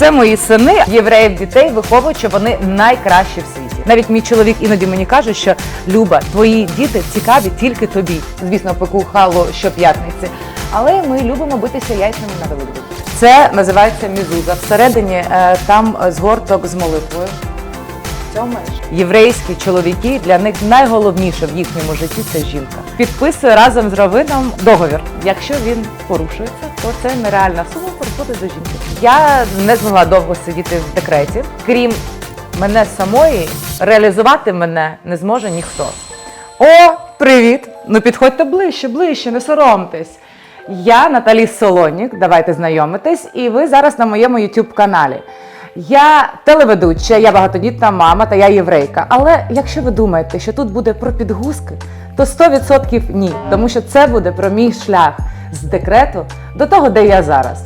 Це мої сини, євреїв дітей виховують, що вони найкращі в світі. Навіть мій чоловік іноді мені каже, що Люба, твої діти цікаві тільки тобі. Звісно, пеку халу щоп'ятниці. Але ми любимо битися яйцями на велику. Це називається мізуза. Всередині е, там згорток з молитвою. Сьоме єврейські чоловіки для них найголовніше в їхньому житті це жінка. Підписує разом з равином договір. Якщо він порушується, то це нереальна сума переходить до жінки. Я не змогла довго сидіти в декреті. Крім мене самої, реалізувати мене не зможе ніхто. О, привіт! Ну підходьте ближче, ближче, не соромтесь. Я Наталі Солонік, давайте знайомитись, і ви зараз на моєму youtube каналі. Я телеведуча, я багатодітна мама та я єврейка. Але якщо ви думаєте, що тут буде про підгузки, то 100% ні, тому що це буде про мій шлях з декрету до того, де я зараз.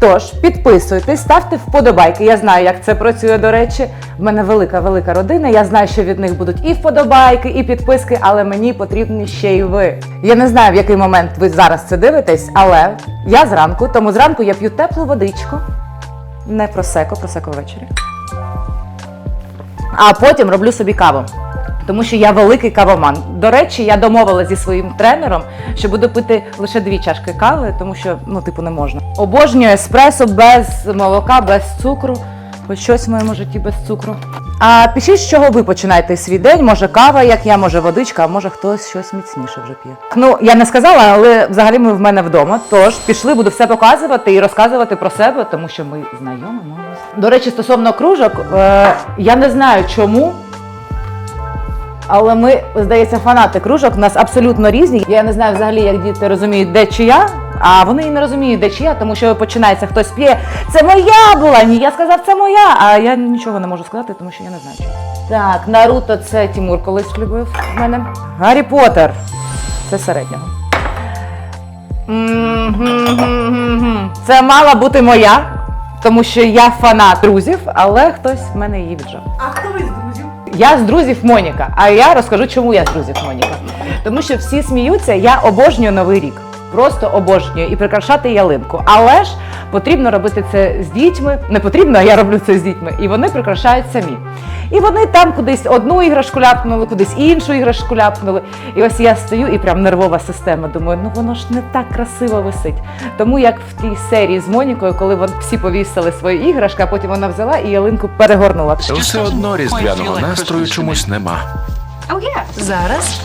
Тож підписуйтесь, ставте вподобайки. Я знаю, як це працює. До речі, в мене велика велика родина. Я знаю, що від них будуть і вподобайки, і підписки, але мені потрібні ще й ви. Я не знаю, в який момент ви зараз це дивитесь, але я зранку, тому зранку я п'ю теплу водичку. Не просеко, просеко ввечері. А потім роблю собі каву. Тому що я великий кавоман. До речі, я домовилася зі своїм тренером, що буду пити лише дві чашки кави, тому що ну, типу, не можна. Обожнюю еспресо без молока, без цукру. Хоч щось в моєму житті без цукру. А пишіть, з чого ви починаєте свій день. Може кава, як я, може водичка, а може хтось щось міцніше вже п'є. Ну я не сказала, але взагалі ми в мене вдома. Тож пішли, буду все показувати і розказувати про себе, тому що ми знайомимося. До речі, стосовно кружок, е, я не знаю чому. Але ми, здається, фанати кружок, у нас абсолютно різні. Я не знаю взагалі, як діти розуміють, де чия, а вони не розуміють, де чия, тому що починається хтось п'є. Це моя була! Ні, я сказав, це моя. А я нічого не можу сказати, тому що я не знаю. чия. Так, Наруто це Тімур колись любив в мене. Гаррі Поттер. Це середнього. Це мала бути моя, тому що я фанат друзів, але хтось в мене її віджав. А хто ви з друзів? Я з друзів Моніка, а я розкажу, чому я з друзів Моніка. Тому що всі сміються, я обожнюю новий рік. Просто обожнюю і прикрашати ялинку. Але ж потрібно робити це з дітьми. Не потрібно, а я роблю це з дітьми. І вони прикрашають самі. І вони там кудись одну іграшку ляпнули, кудись іншу іграшку ляпнули. І ось я стою і прям нервова система. Думаю, ну воно ж не так красиво висить. Тому як в тій серії з Монікою, коли вони всі повісили свої іграшки, а потім вона взяла і ялинку перегорнула. Все одно різдвяного настрою чомусь нема. Зараз.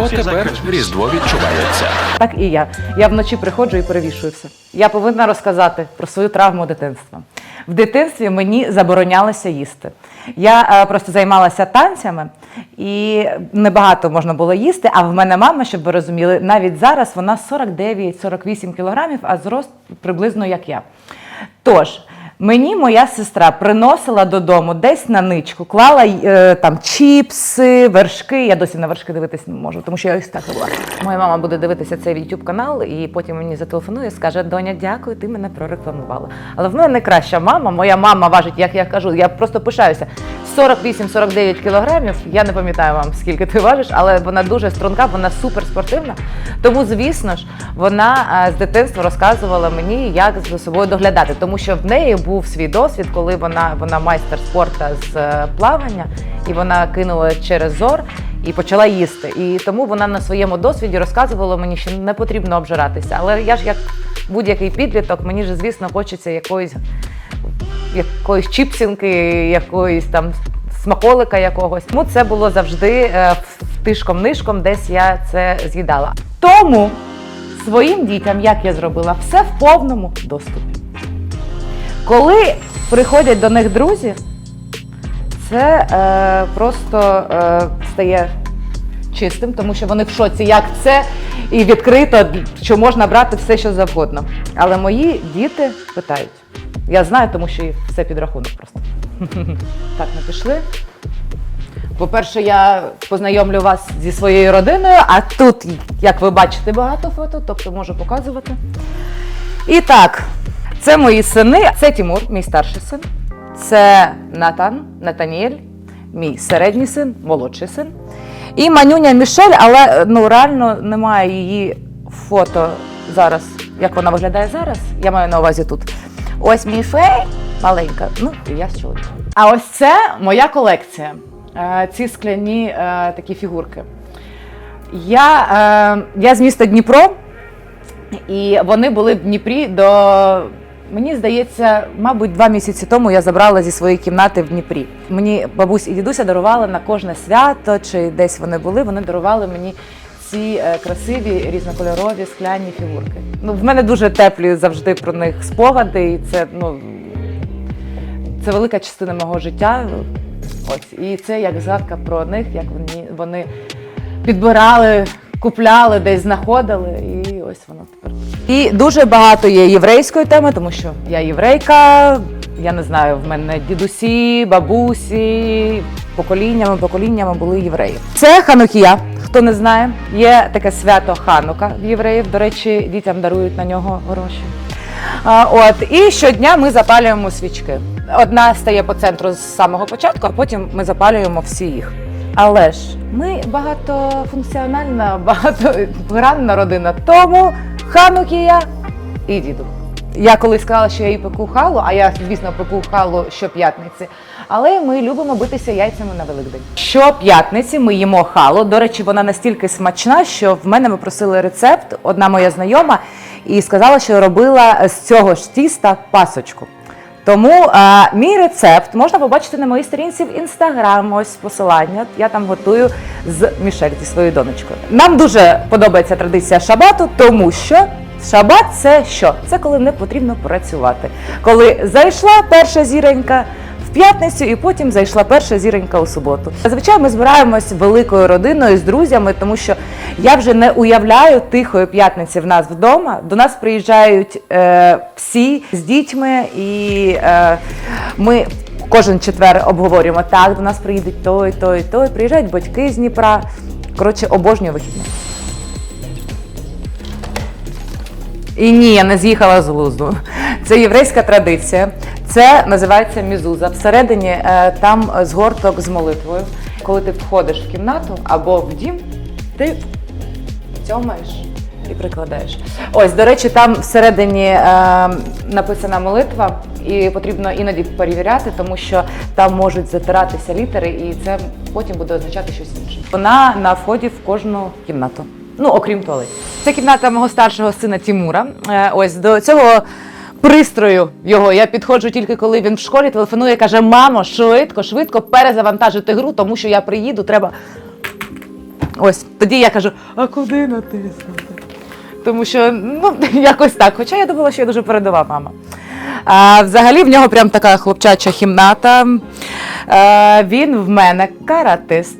От тепер різдво відчувається. Так і я. Я вночі приходжу і перевішую все. Я повинна розказати про свою травму дитинства. В дитинстві мені заборонялося їсти. Я е, просто займалася танцями і небагато можна було їсти. А в мене мама, щоб ви розуміли, навіть зараз вона 49-48 кілограмів, а зрост приблизно як я. Тож. Мені моя сестра приносила додому десь на ничку, клала е, там чіпси, вершки. Я досі на вершки дивитись не можу, тому що я ось так була. Моя мама буде дивитися цей YouTube канал, і потім мені зателефонує і скаже: Доня, дякую, ти мене прорекламувала. Але в мене найкраща мама. Моя мама важить, як я кажу, я просто пишаюся. 48-49 кілограмів. Я не пам'ятаю вам, скільки ти важиш, але вона дуже струнка, вона суперспортивна. Тому, звісно ж, вона е, з дитинства розказувала мені, як за собою доглядати, тому що в неї був свій досвід, коли вона, вона майстер спорту з е, плавання, і вона кинула через зор. І почала їсти. І тому вона на своєму досвіді розказувала мені, що не потрібно обжиратися. Але я ж як будь-який підліток, мені ж, звісно, хочеться якоїсь якоїсь чіпсінки, якоїсь там смаколика якогось. Тому це було завжди е, тишком-нишком, десь я це з'їдала. Тому своїм дітям, як я зробила, все в повному доступі. Коли приходять до них друзі, це е, просто е, стає чистим, тому що вони в шоці, як це, і відкрито, що можна брати все, що завгодно. Але мої діти питають. Я знаю, тому що все під рахунок просто. Так, ми пішли. По-перше, я познайомлю вас зі своєю родиною, а тут, як ви бачите, багато фото, тобто можу показувати. І так, це мої сини. Це Тимур, мій старший син. Це Натан, Натаніель, мій середній син, молодший син. І манюня Мішель, але ну реально немає її фото зараз як вона виглядає зараз. Я маю на увазі тут. Ось мій фей, маленька. Ну, я з чоловіком. А ось це моя колекція. Е, Ці скляні е, такі фігурки. Я, е, я з міста Дніпро, і вони були в Дніпрі до. Мені здається, мабуть, два місяці тому я забрала зі своєї кімнати в Дніпрі. Мені бабусь і дідуся дарували на кожне свято, чи десь вони були, вони дарували мені ці е, красиві різнокольорові скляні фігурки. Ну, в мене дуже теплі завжди про них спогади, і це ну це велика частина мого життя. Ось і це як згадка про них, як вони, вони підбирали, купляли, десь знаходили, і ось воно тепер. І дуже багато є єврейської теми, тому що я єврейка. Я не знаю, в мене дідусі, бабусі, поколіннями, поколіннями були євреї. Це Ханукія. Хто не знає, є таке свято Ханука в євреїв. До речі, дітям дарують на нього гроші. От і щодня ми запалюємо свічки. Одна стає по центру з самого початку, а потім ми запалюємо всі їх. Але ж ми багатофункціональна, багатогранна родина. Тому ханукія і діду. Я колись сказала, що я їй пеку халу, а я, звісно, пеку халу щоп'ятниці. Але ми любимо битися яйцями на Великдень. Щоп'ятниці ми їмо халу. До речі, вона настільки смачна, що в мене ми просили рецепт. Одна моя знайома і сказала, що робила з цього ж тіста пасочку. Тому а, мій рецепт можна побачити на моїй сторінці в інстаграм. Ось посилання. Я там готую з Мішель зі своєю донечкою. Нам дуже подобається традиція шабату, тому що шабат це що? Це коли не потрібно працювати. Коли зайшла перша зіронька. В п'ятницю і потім зайшла перша зіронька у суботу. Зазвичай ми збираємось великою родиною з друзями, тому що я вже не уявляю тихої п'ятниці в нас вдома. До нас приїжджають е, всі з дітьми, і е, ми кожен четвер обговорюємо так. До нас приїдуть той, той, той. Приїжджають батьки з Дніпра. Коротше, обожнюю вихідні. І ні, я не з'їхала з глузду. Це єврейська традиція. Це називається мізуза. Всередині е, там згорток з молитвою. Коли ти входиш в кімнату або в дім, ти цьомаєш і прикладаєш. Ось, до речі, там всередині е, написана молитва, і потрібно іноді перевіряти, тому що там можуть затиратися літери, і це потім буде означати щось інше. Вона на вході в кожну кімнату. Ну, окрім туалетів. Це кімната мого старшого сина Тімура. Е, ось до цього пристрою його я підходжу тільки коли він в школі телефонує, каже: Мамо, швидко, швидко перезавантажити гру, тому що я приїду, треба. Ось тоді я кажу: а куди натиснути? Тому що ну якось так. Хоча я думала, що я дуже передова мама. А, взагалі в нього прям така хлопчача кімната. А, він в мене каратист.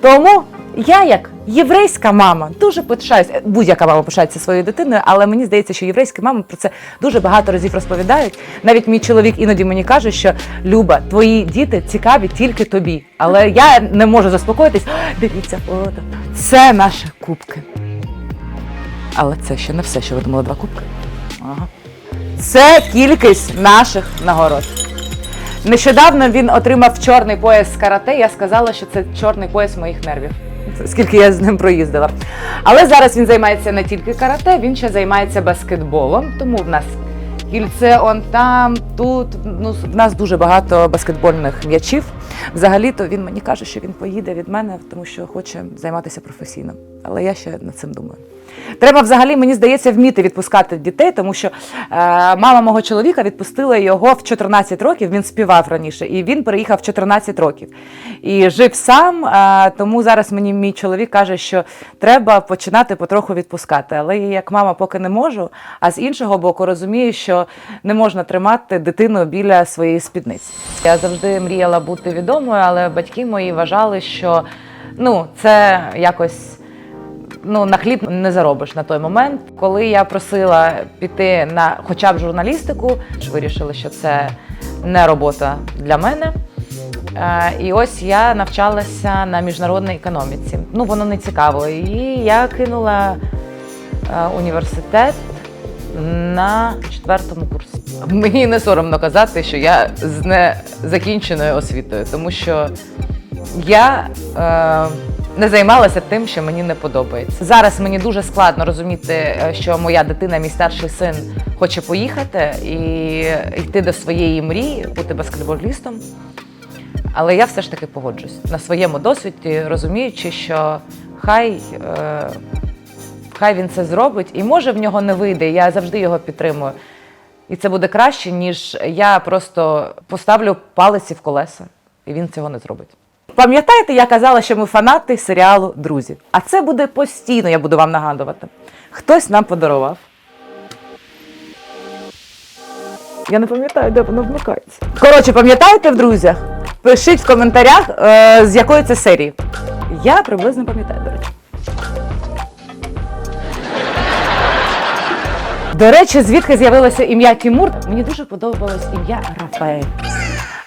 Тому я, як єврейська мама, дуже пишаюся. Будь-яка мама пишається своєю дитиною, але мені здається, що єврейські мами про це дуже багато разів розповідають. Навіть мій чоловік іноді мені каже, що Люба, твої діти цікаві тільки тобі. Але я не можу заспокоїтись. Дивіться, фото. Це наші кубки. Але це ще не все, що ви думали, два кубки. Ага. Це кількість наших нагород. Нещодавно він отримав чорний пояс з карате. Я сказала, що це чорний пояс моїх нервів. Скільки я з ним проїздила. Але зараз він займається не тільки карате, він ще займається баскетболом. Тому в нас кільце он там, тут. Ну, в нас дуже багато баскетбольних м'ячів. Взагалі-то він мені каже, що він поїде від мене, тому що хоче займатися професійно. Але я ще над цим думаю. Треба взагалі, мені здається, вміти відпускати дітей, тому що е, мама мого чоловіка відпустила його в 14 років. Він співав раніше, і він переїхав в 14 років і жив сам. Е, тому зараз мені мій чоловік каже, що треба починати потроху відпускати. Але я як мама поки не можу. А з іншого боку, розумію, що не можна тримати дитину біля своєї спідниці. Я завжди мріяла бути відомою, але батьки мої вважали, що ну це якось ну, на хліб не заробиш на той момент. Коли я просила піти на хоча б журналістику, вирішили, що це не робота для мене. Е, І ось я навчалася на міжнародній економіці. Ну, воно не цікаво. І я кинула е, університет на четвертому курсі. Мені не соромно казати, що я з незакінченою освітою, тому що я е, не займалася тим, що мені не подобається. Зараз мені дуже складно розуміти, е, що моя дитина, мій старший син, хоче поїхати і йти до своєї мрії, бути баскетболістом. Але я все ж таки погоджусь на своєму досвіді, розуміючи, що хай, е, хай він це зробить, і може в нього не вийде. Я завжди його підтримую. І це буде краще, ніж я просто поставлю палиці в колеса, і він цього не зробить. Пам'ятаєте, я казала, що ми фанати серіалу Друзі. А це буде постійно, я буду вам нагадувати. Хтось нам подарував. Я не пам'ятаю, де воно вмикається. Коротше, пам'ятаєте в друзях? Пишіть в коментарях, е, з якої це серії. Я приблизно пам'ятаю, до речі. До речі, звідки з'явилося ім'я Тімур? Мені дуже подобалось ім'я Рафаель.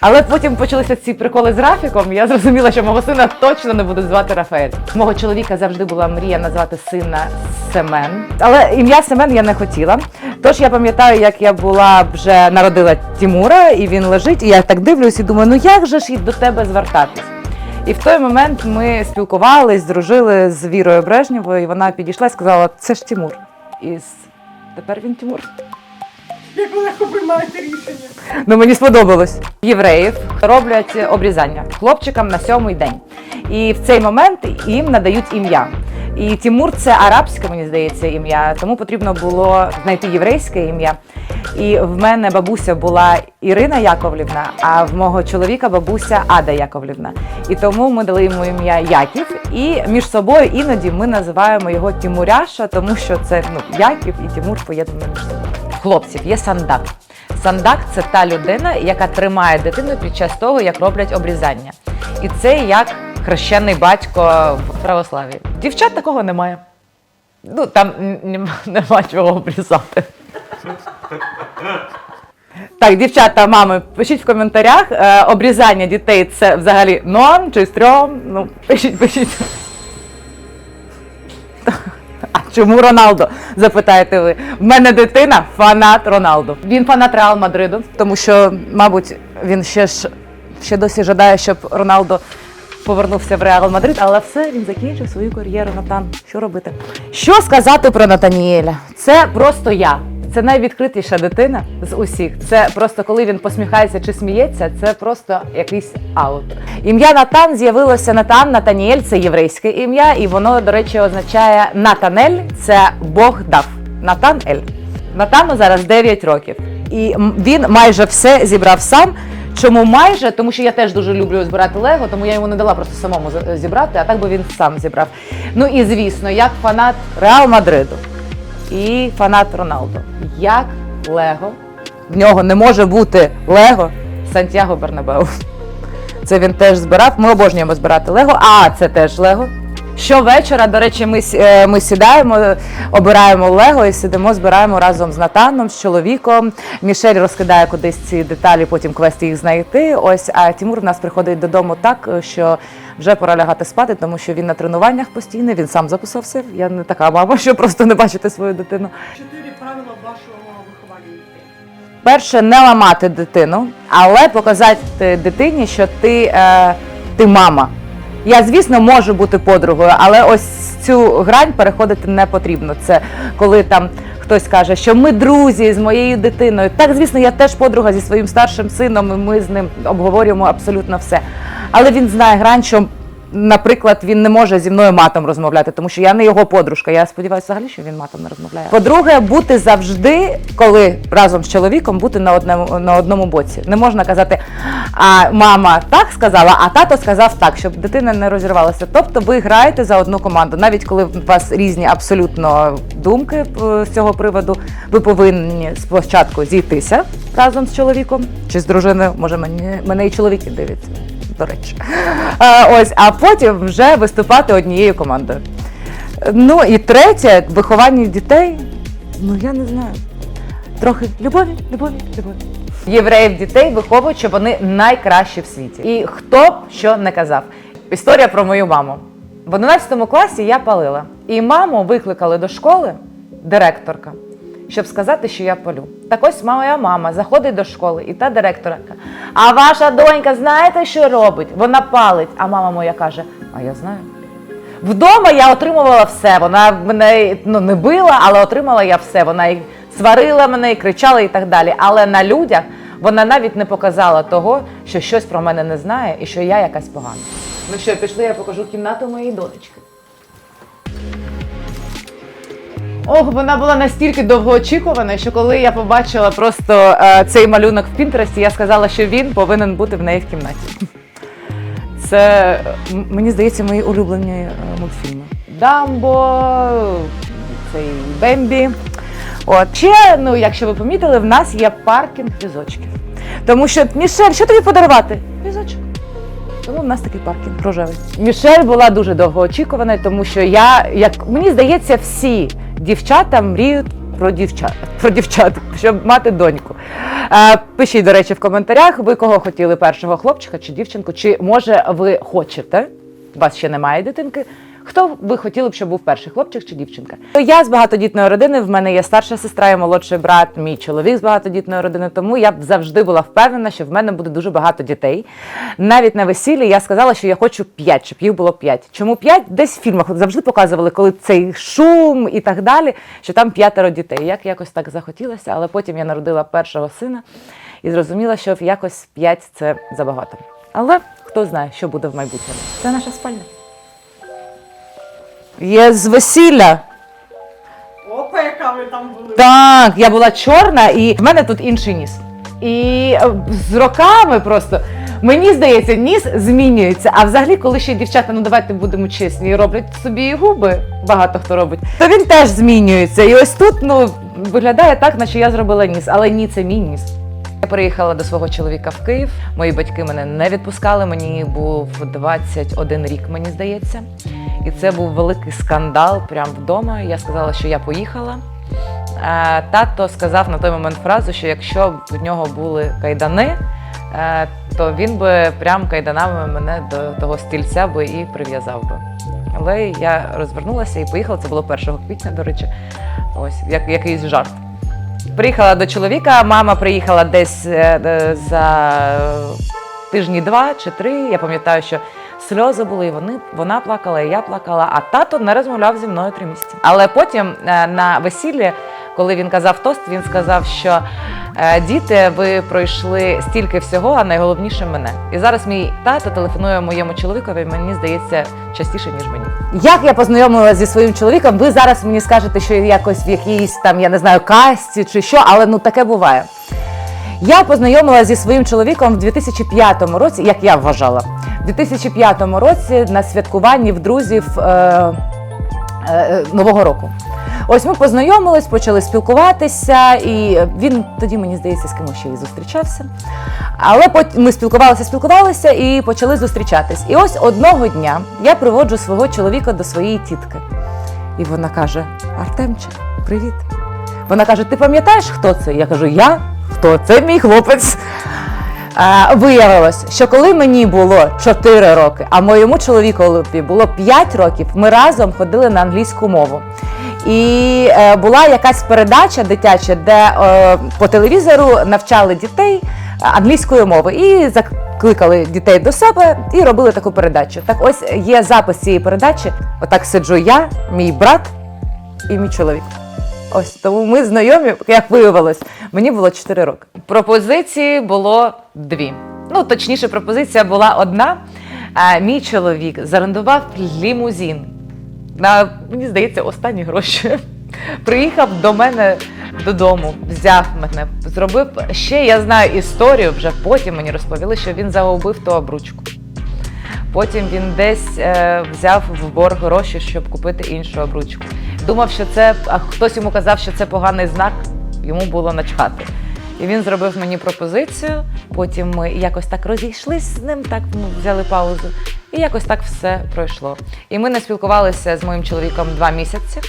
Але потім почалися ці приколи з Рафіком. і Я зрозуміла, що мого сина точно не будуть звати Рафаель. Мого чоловіка завжди була мрія назвати сина Семен. Але ім'я Семен я не хотіла. Тож я пам'ятаю, як я була вже народила Тімура, і він лежить, і я так дивлюсь і думаю, ну як же ж і до тебе звертатись? І в той момент ми спілкувались, дружили з Вірою Брежнєвою, і вона підійшла і сказала: це ж Тімур. І тепер він Тимур. Як ви легко приймаєте рішення? Ну мені сподобалось. Євреїв роблять обрізання хлопчикам на сьомий день. І в цей момент їм надають ім'я. І Тімур це арабське, мені здається, ім'я, тому потрібно було знайти єврейське ім'я. І в мене бабуся була Ірина Яковлівна, а в мого чоловіка бабуся Ада Яковлівна. І тому ми дали йому ім'я Яків. І між собою іноді ми називаємо його Тімуряша, тому що це ну, Яків і Тімур поєднані між собою. Хлопців є сандак. Сандак це та людина, яка тримає дитину під час того, як роблять обрізання. І це як хрещений батько в православі. Дівчат такого немає. Ну там нема, чого обрізати. Так, дівчата, мами, пишіть в коментарях. Е, обрізання дітей це взагалі норм чи стрьом. Ну, пишіть, пишіть. А чому Роналдо? Запитаєте ви. В мене дитина фанат Роналду. Він фанат Реал Мадриду, тому що, мабуть, він ще ж ще досі жадає, щоб Роналдо повернувся в Реал Мадрид, але все, він закінчив свою кар'єру. Натан. Що робити? Що сказати про Натаніеля? Це просто я. Це найвідкритіша дитина з усіх. Це просто коли він посміхається чи сміється, це просто якийсь аут. Ім'я Натан з'явилося Натан. Натаніель це єврейське ім'я, і воно, до речі, означає Натанель це Бог дав. Натан Ель. Натану зараз 9 років. І він майже все зібрав сам. Чому майже? Тому що я теж дуже люблю збирати Лего, тому я йому не дала просто самому зібрати, а так би він сам зібрав. Ну і звісно, як фанат Реал Мадриду і фанат Роналдо. Як Лего? В нього не може бути Лего Сантьяго Бернабеу. Це він теж збирав. Ми обожнюємо збирати Лего. А це теж Лего. Щовечора, до речі, ми, е, ми сідаємо, обираємо Лего і сидимо, збираємо разом з Натаном, з чоловіком. Мішель розкидає кудись ці деталі, потім квест їх знайти. Ось, а Тимур в нас приходить додому так, що вже пора лягати спати, тому що він на тренуваннях постійно, він сам записався. Я не така мама, що просто не бачити свою дитину. Чотири правила вашого. Перше, не ламати дитину, але показати дитині, що ти, е, ти мама. Я, звісно, можу бути подругою, але ось цю грань переходити не потрібно. Це коли там хтось каже, що ми друзі з моєю дитиною. Так, звісно, я теж подруга зі своїм старшим сином, і ми з ним обговорюємо абсолютно все. Але він знає грань, що Наприклад, він не може зі мною матом розмовляти, тому що я не його подружка. Я сподіваюся, взагалі, що він матом не розмовляє. По-друге, бути завжди, коли разом з чоловіком бути на одному на одному боці. Не можна казати, а мама так сказала, а тато сказав так, щоб дитина не розірвалася. Тобто ви граєте за одну команду, навіть коли у вас різні абсолютно думки е, з цього приводу, ви повинні спочатку зійтися разом з чоловіком чи з дружиною. Може, мені мене і чоловіки дивляться до речі. А, ось, а потім вже виступати однією командою. Ну і третє, виховання дітей. Ну я не знаю. Трохи любові, любові, любові. Євреїв дітей виховують, що вони найкращі в світі. І хто б що не казав. Історія про мою маму. В 11 класі я палила. І маму викликали до школи директорка, щоб сказати, що я палю. Так ось моя мама заходить до школи, і та директорка. А ваша донька знаєте, що робить? Вона палить. А мама моя каже: А я знаю. Вдома я отримувала все. Вона мене ну, не била, але отримала я все. Вона і сварила мене, і кричала, і так далі. Але на людях вона навіть не показала того, що щось про мене не знає і що я якась погана. Ну що, пішли, я покажу кімнату моєї донечки. Ох, вона була настільки довгоочікувана, що коли я побачила просто е, цей малюнок в Пінтересті, я сказала, що він повинен бути в неї в кімнаті. Це, мені здається, мої улюблені е, мультфільми. Дамбо, цей Бембі. От ще, ну, якщо ви помітили, в нас є паркінг візочків. Тому що Мішель, що тобі подарувати? Візочок. Тому в нас такий паркінг рожевий. Мішель була дуже довгоочікувана, тому що я, як мені здається, всі дівчата мріють про дівчат, про дівчат, щоб мати доньку. Е, пишіть, до речі, в коментарях, ви кого хотіли першого хлопчика чи дівчинку, чи може ви хочете, у вас ще немає дитинки. Хто ви хотіли б, щоб був перший хлопчик чи дівчинка? Я з багатодітної родини. В мене є старша сестра і молодший брат, мій чоловік з багатодітної родини. Тому я б завжди була впевнена, що в мене буде дуже багато дітей. Навіть на весіллі я сказала, що я хочу п'ять, щоб їх було п'ять. Чому п'ять? Десь в фільмах завжди показували, коли цей шум і так далі, що там п'ятеро дітей. Як якось так захотілося, але потім я народила першого сина і зрозуміла, що якось п'ять це забагато. Але хто знає, що буде в майбутньому. Це наша спальня. Є з весілля. Опа, яка ви там були. Так, я була чорна, і в мене тут інший ніс. І е, з роками просто. Мені здається, ніс змінюється. А взагалі, коли ще дівчата, ну давайте будемо чесні, роблять собі губи, багато хто робить, то він теж змінюється. І ось тут ну, виглядає так, наче я зробила ніс, але ні, це мій ніс. Я приїхала до свого чоловіка в Київ. Мої батьки мене не відпускали. Мені був 21 рік, мені здається. І це був великий скандал прямо вдома. Я сказала, що я поїхала. Е, Тато сказав на той момент фразу, що якщо б в нього були кайдани, е, то він би прям кайданами мене до того стільця би і прив'язав би. Але я розвернулася і поїхала. Це було 1 квітня, до речі. Ось як якийсь жарт. Приїхала до чоловіка, мама приїхала десь е, за тижні два чи три. Я пам'ятаю, що сльози були, і вони, вона плакала, і я плакала, а тато не розмовляв зі мною три місяці. Але потім е, на весіллі, коли він казав тост, він сказав, що е, діти, ви пройшли стільки всього, а найголовніше мене. І зараз мій тато телефонує моєму чоловікові, мені здається, частіше, ніж мені. Як я познайомилася зі своїм чоловіком, ви зараз мені скажете, що якось в якійсь там, я не знаю, касті чи що, але ну таке буває. Я познайомилася зі своїм чоловіком в 2005 році, як я вважала, в 2005 році на святкуванні в друзів е, е, Нового року. Ось ми познайомились, почали спілкуватися, і він тоді, мені здається, з кимось ще і зустрічався. Але ми спілкувалися, спілкувалися і почали зустрічатись. І ось одного дня я приводжу свого чоловіка до своєї тітки. І вона каже: Артемче, привіт. Вона каже: Ти пам'ятаєш, хто це? Я кажу, я? Хто? Це мій хлопець. А, виявилось, що коли мені було 4 роки, а моєму чоловікові було 5 років, ми разом ходили на англійську мову. І е, була якась передача дитяча, де е, по телевізору навчали дітей англійської мови і закликали дітей до себе і робили таку передачу. Так ось є запис цієї передачі. Отак сиджу я, мій брат і мій чоловік. Ось тому ми знайомі, як виявилось, мені було 4 роки. Пропозиції було дві. Ну, точніше, пропозиція була одна. А мій чоловік зарендував лімузин на, мені здається, останні гроші. Приїхав до мене додому, взяв мене, зробив ще, я знаю історію, вже потім мені розповіли, що він загубив ту обручку. Потім він десь е, взяв в борг гроші, щоб купити іншу обручку. Думав, що це а хтось йому казав, що це поганий знак, йому було начхати. І він зробив мені пропозицію. Потім ми якось так розійшлись з ним, так ну, взяли паузу, і якось так все пройшло. І ми не спілкувалися з моїм чоловіком два місяці.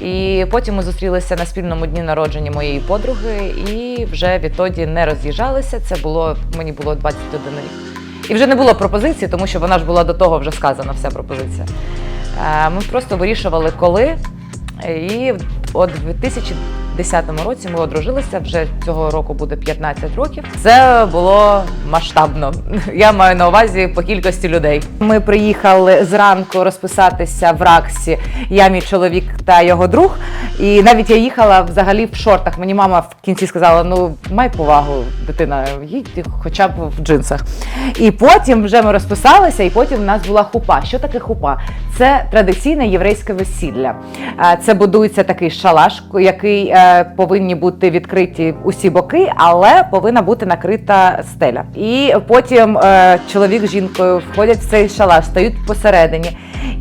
І потім ми зустрілися на спільному дні народження моєї подруги, і вже відтоді не роз'їжджалися. Це було мені було 21 рік. І вже не було пропозиції, тому що вона ж була до того вже сказана, вся пропозиція. Е, Ми просто вирішували, коли. І от в 2010 році ми одружилися. Вже цього року буде 15 років. Це було масштабно. Я маю на увазі по кількості людей. Ми приїхали зранку розписатися в Раксі. Я, мій чоловік та його друг. І навіть я їхала взагалі в шортах. Мені мама в кінці сказала: ну май повагу, дитина, їдь хоча б в джинсах. І потім вже ми розписалися, і потім в нас була хупа. Що таке хупа? Це традиційне єврейське весілля. Це будується такий шалаш, який е, повинні бути відкриті усі боки, але повинна бути накрита стеля. І потім е, чоловік з жінкою входять в цей шалаш, стають посередині.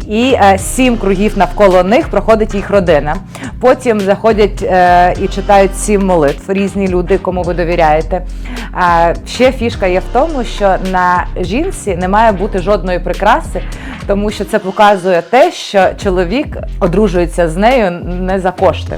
І е, сім кругів навколо них проходить їх родина. Потім заходять е, і читають сім молитв різні люди, кому ви довіряєте. А ще фішка є в тому, що на жінці не має бути жодної прикраси, тому що це показує те, що чоловік одружується з нею не за кошти.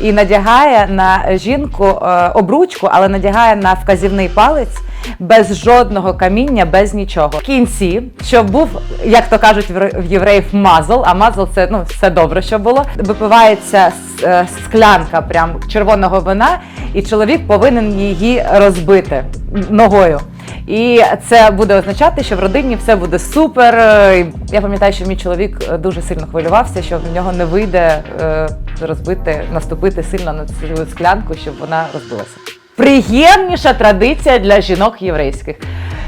І надягає на жінку е, обручку, але надягає на вказівний палець без жодного каміння, без нічого. В кінці, щоб був, як то кажуть в євреїв, мазл, а мазл це ну все добре, що було. Випивається е, склянка прям червоного вина, і чоловік повинен її розбити ногою. І це буде означати, що в родині все буде супер. Е, Я пам'ятаю, що мій чоловік е, дуже сильно хвилювався, що в нього не вийде розбити, наступити сильно на цю склянку, щоб вона розбилася. Приємніша традиція для жінок єврейських.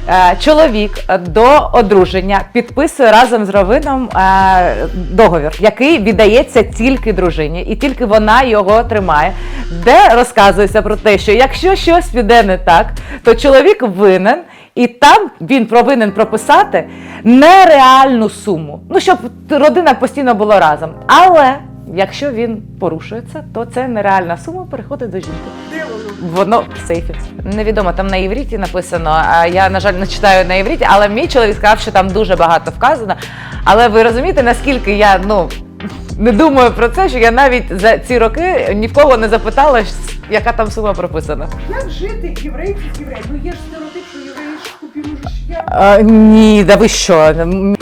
Е, Чоловік до одруження підписує разом з равином е, договір, який віддається тільки дружині, і тільки вона його тримає, де розказується про те, що якщо щось піде не так, то чоловік винен, і там він повинен прописати нереальну суму. Ну щоб родина постійно була разом. Але якщо він порушує це, то це нереальна сума переходить до жінки. Воно в сейфі. Невідомо, там на євріті написано. А я, на жаль, не читаю на євріті, але мій чоловік сказав, що там дуже багато вказано. Але ви розумієте, наскільки я ну не думаю про це, що я навіть за ці роки ні в кого не запитала, яка там сума прописана. Як жити єврейці з євреєм? Ну є ж стереотип, Ні, да ви що?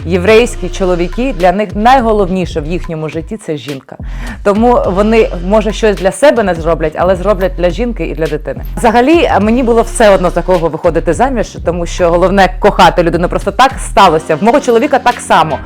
Єврейські чоловіки для них найголовніше в їхньому житті це жінка. Тому вони може щось для себе не зроблять, але зроблять для жінки і для дитини. Взагалі мені було все одно за кого виходити заміж, тому що головне кохати людину. Просто так сталося. В мого чоловіка так само.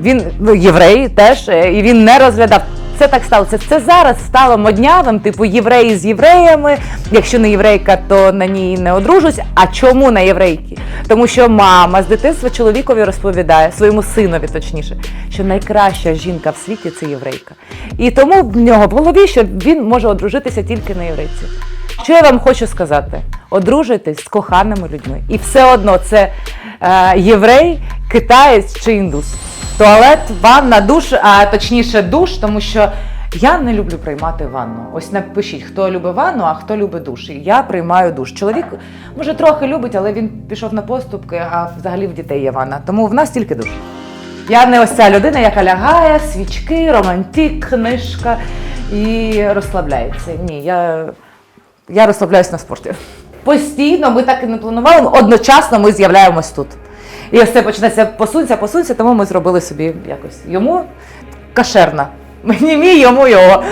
Він ну, єврей теж, е, і він не розглядав. Це так сталося. Це зараз стало моднявим, типу євреї з євреями. Якщо не єврейка, то на ній не одружусь. А чому на єврейки? Тому що мама з дитинства чоловікові розповідає своєму синові, точніше, що найкраща жінка в світі це єврейка. І тому в нього в голові, що він може одружитися тільки на єврейці. Що я вам хочу сказати? Одружуйтесь з коханими людьми. І все одно це е, єврей, китаєць чи індус. Туалет, ванна, душ, а точніше душ, тому що я не люблю приймати ванну. Ось напишіть, хто любить ванну, а хто любить душ. Я приймаю душ. Чоловік може трохи любить, але він пішов на поступки, а взагалі в дітей є ванна. Тому в нас тільки душ. Я не ось ця людина, яка лягає, свічки, романтик, книжка і розслабляється. Ні, я, я розслабляюсь на спорті. Постійно ми так і не планували, одночасно ми з'являємось тут. І це почнеться посунься, посунься, тому ми зробили собі якось йому кашерна. Мені мій, йому його.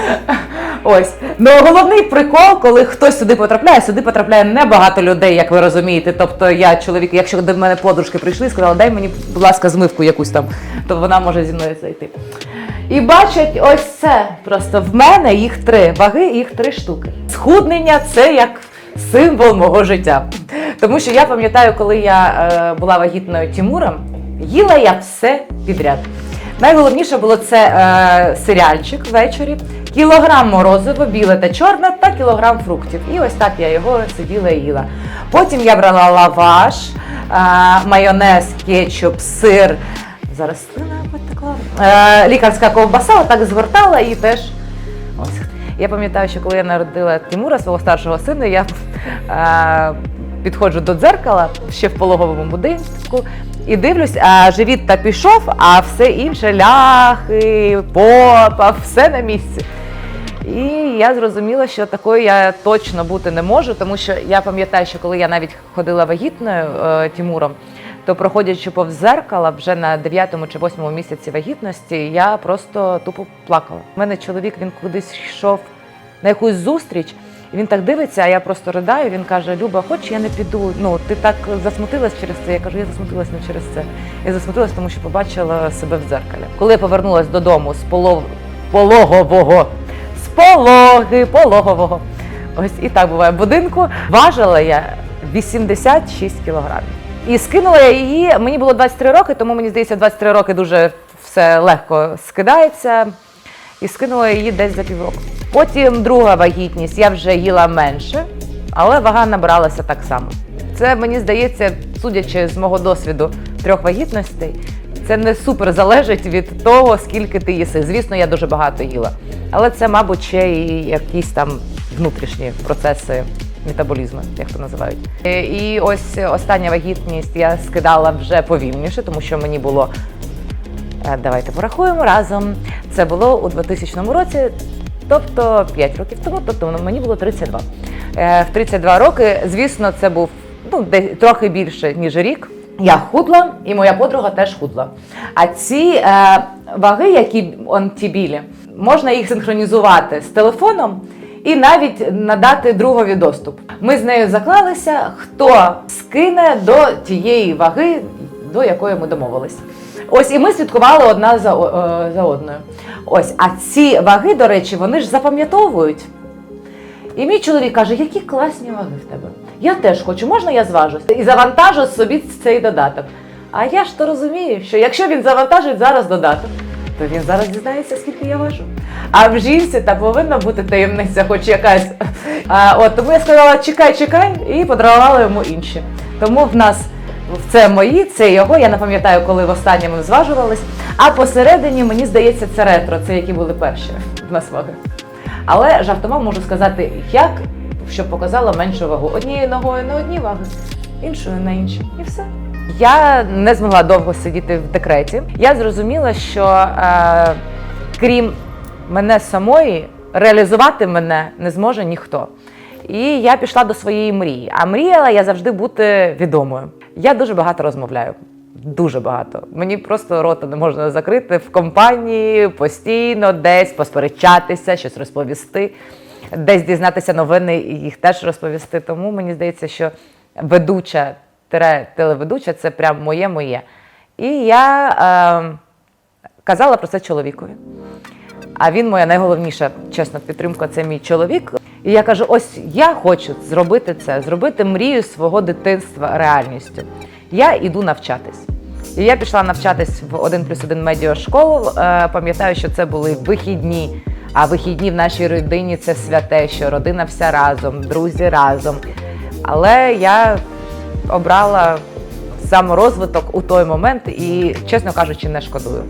Ось. Ну головний прикол, коли хтось сюди потрапляє, сюди потрапляє небагато людей, як ви розумієте. Тобто я чоловік, якщо до мене подружки прийшли і сказали, дай мені, будь ласка, змивку якусь там, то вона може зі мною зайти. І бачать ось це. Просто в мене їх три ваги, їх три штуки. Схуднення це як символ мого життя. Тому що я пам'ятаю, коли я е, була вагітною Тімуром, їла я все підряд. Найголовніше було це е, серіальчик ввечері, кілограм морозиво, біле та чорне, та кілограм фруктів. І ось так я його сиділа і їла. Потім я брала лаваш, е, майонез, кетчуп, сир. Зараз слина потекла. Е, лікарська ковбаса, отак згортала і теж. Я пам'ятаю, що коли я народила Тимура, свого старшого сина, я е, підходжу до дзеркала ще в пологовому будинку і дивлюсь, а живіт та пішов, а все інше ляхи, попа, все на місці. І я зрозуміла, що такою я точно бути не можу, тому що я пам'ятаю, що коли я навіть ходила вагітною е, Тімуром, то проходячи повз зеркала вже на 9 чи 8 місяці вагітності, я просто тупо плакала. У мене чоловік він кудись йшов на якусь зустріч, він так дивиться, а я просто ридаю. Він каже: Люба, хоч я не піду. Ну, ти так засмутилась через це. Я кажу, я засмутилась не через це. Я засмутилась, тому що побачила себе в дзеркалі. Коли я повернулась додому з полов... пологового, з пологи, пологового. Ось і так буває будинку. Важила я 86 кілограмів. І скинула я її. Мені було 23 роки, тому мені здається, 23 роки дуже все легко скидається. І скинула її десь за півроку. Потім друга вагітність, я вже їла менше, але вага набиралася так само. Це мені здається, судячи з мого досвіду трьох вагітностей, це не супер залежить від того, скільки ти їси. Звісно, я дуже багато їла. Але це, мабуть, ще і якісь там внутрішні процеси метаболізму, як то називають. Е, І ось остання вагітність я скидала вже повільніше, тому що мені було Е, Давайте порахуємо разом. Це було у 2000 році, тобто 5 років тому, тобто мені було 32. Е, В 32 роки, звісно, це був ну, десь трохи більше, ніж рік. Я худла, і моя подруга теж худла. А ці е, ваги, які он ті білі, можна їх синхронізувати з телефоном і навіть надати другові доступ. Ми з нею заклалися, хто скине до тієї ваги, до якої ми домовились. Ось і ми слідкували одна за, е, за одною. Ось, а ці ваги, до речі, вони ж запам'ятовують. І мій чоловік каже, які класні ваги в тебе. Я теж хочу, можна я зважусь? І завантажу собі цей додаток. А я ж то розумію, що якщо він завантажить зараз додаток, то він зараз дізнається, скільки я важу. А в жінці та повинна бути таємниця, хоч якась. А, от, тому я сказала, чекай, чекай, і подарувала йому інші. Тому в нас це мої, це його. Я не пам'ятаю, коли востаннє ми зважувались. А посередині, мені здається, це ретро, це які були перші в нас ваги. Але жартома можу сказати, як щоб показала меншу вагу. Однією ногою на одні ваги, іншою на інші. І все. Я не змогла довго сидіти в декреті. Я зрозуміла, що е, крім мене самої, реалізувати мене не зможе ніхто. І я пішла до своєї мрії. А мріяла я завжди бути відомою. Я дуже багато розмовляю. Дуже багато. Мені просто рота не можна закрити в компанії постійно, десь посперечатися, щось розповісти, десь дізнатися новини і їх теж розповісти. Тому мені здається, що ведуча телеведуча це прям моє моє. І я е, казала про це чоловікові. А він моя найголовніша, чесна підтримка це мій чоловік. І я кажу: ось я хочу зробити це, зробити мрію свого дитинства реальністю. Я іду навчатись. І я пішла навчатись в 1 плюс 1 медіашколу. Е, Пам'ятаю, що це були вихідні. А вихідні в нашій родині це святе, що родина вся разом, друзі разом. Але я обрала саморозвиток у той момент і, чесно кажучи, не шкодую.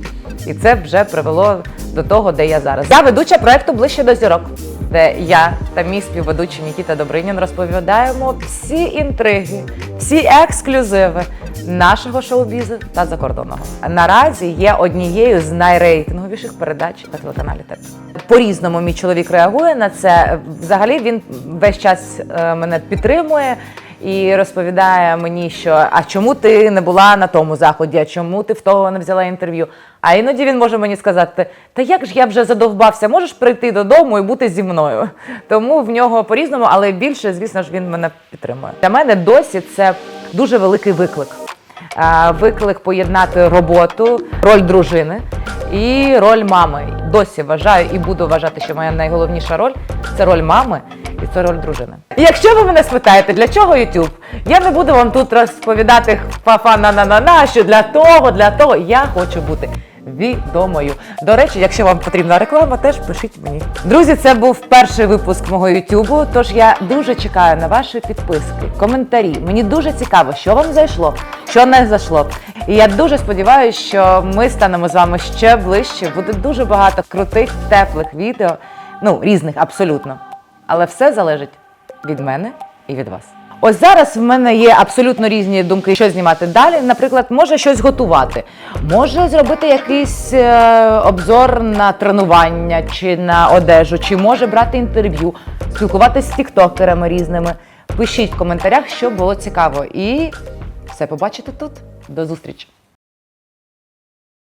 І це вже привело до того, де я зараз. Я ведуча проекту ближче до зірок, де я та мій співведучий Нікіта Добринін розповідаємо всі інтриги, всі ексклюзиви нашого шоу-бізу та закордонного. Наразі є однією з найрейтинговіших передач на телеканалі ТЕТ. По-різному мій чоловік реагує на це. Взагалі він весь час е, мене підтримує і розповідає мені, що а чому ти не була на тому заході, а чому ти в того не взяла інтерв'ю? А іноді він може мені сказати: Та як ж я вже задовбався, можеш прийти додому і бути зі мною? Тому в нього по-різному, але більше, звісно ж, він мене підтримує. Для мене досі це дуже великий виклик. Виклик поєднати роботу, роль дружини і роль мами. Досі вважаю і буду вважати, що моя найголовніша роль це роль мами і це роль дружини. Якщо ви мене спитаєте, для чого YouTube, я не буду вам тут розповідати фа на на на на що для того, для того. Я хочу бути відомою. До речі, якщо вам потрібна реклама, теж пишіть мені. Друзі, це був перший випуск мого YouTube, Тож я дуже чекаю на ваші підписки, коментарі. Мені дуже цікаво, що вам зайшло, що не зайшло. І я дуже сподіваюся, що ми станемо з вами ще ближче. Буде дуже багато крутих, теплих відео, ну різних абсолютно. Але все залежить від мене і від вас. Ось зараз в мене є абсолютно різні думки, що знімати далі. Наприклад, може щось готувати, може зробити якийсь е, обзор на тренування чи на одежу, чи може брати інтерв'ю, спілкуватися з тіктокерами різними. Пишіть в коментарях, що було цікаво, і все побачите тут. До зустрічі!